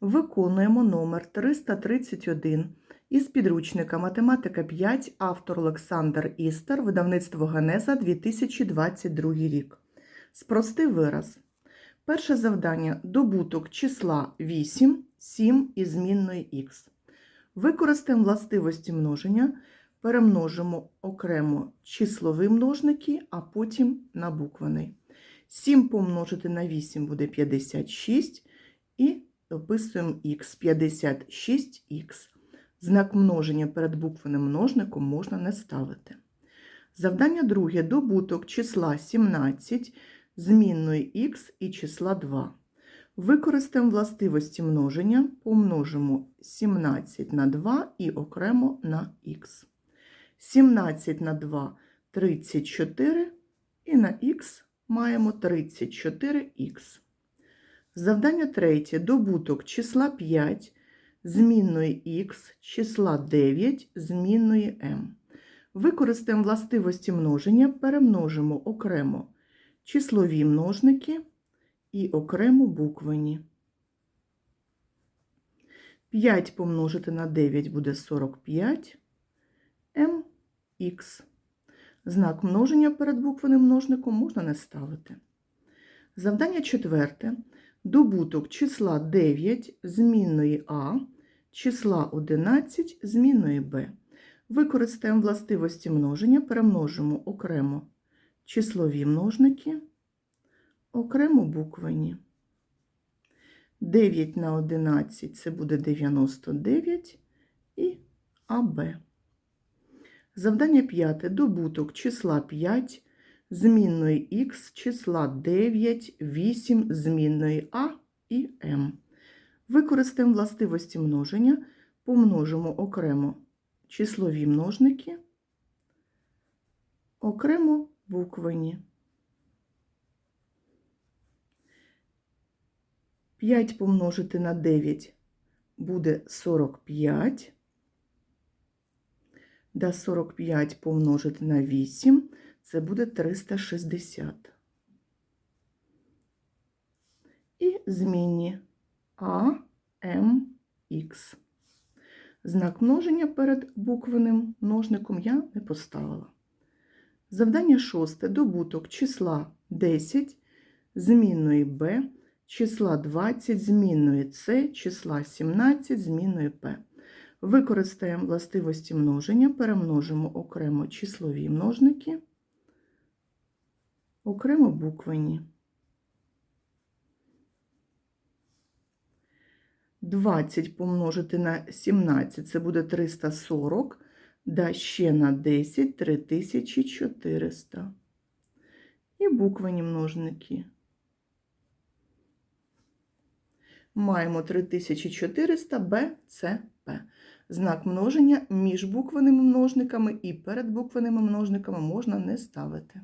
Виконуємо номер 331 із підручника Математика 5, автор Олександр Істер, видавництво Генеза 2022 рік. Спрости вираз. Перше завдання – добуток числа 8, 7 і змінної х. Використаємо властивості множення, перемножимо окремо числові множники, а потім на буквений. 7 помножити на 8 буде 56 і дописуємо х 56х. Знак множення перед буквеним множником можна не ставити. Завдання друге добуток числа 17, змінної х і числа 2. Використаємо властивості множення, помножимо 17 на 2 і окремо на х. 17 на 2 34 і на х маємо 34х. Завдання третє. Добуток числа 5, змінної х, числа 9, змінної m. Використаємо властивості множення, перемножимо окремо числові множники і окремо буквені. 5 помножити на 9 буде 45 mx. Знак множення перед буквеним множником можна не ставити. Завдання четверте. Добуток числа 9 змінної А, числа 11 змінної Б. Використаємо властивості множення, перемножимо окремо числові множники, окремо буквені. 9 на 11 це буде 99 і АБ. Завдання п'яте. Добуток числа 5 змінної х, числа 9, 8 змінної А і М. Використаємо властивості множення, помножимо окремо числові множники, окремо буквені. 5 помножити на 9 буде 45. Да 45 помножити на 8 це буде 360. І змінні А, М, Х. Знак множення перед буквеним множником я не поставила. Завдання шосте. Добуток числа 10, змінної Б, числа 20, змінної С, числа 17, змінної П. Використаємо властивості множення, перемножимо окремо числові множники, окремо буквені. 20 помножити на 17 це буде 340, да ще на 10 3400. І буквені множники. Маємо 3400 Б, С, П. Знак множення між буквеними множниками і перед буквеними множниками можна не ставити.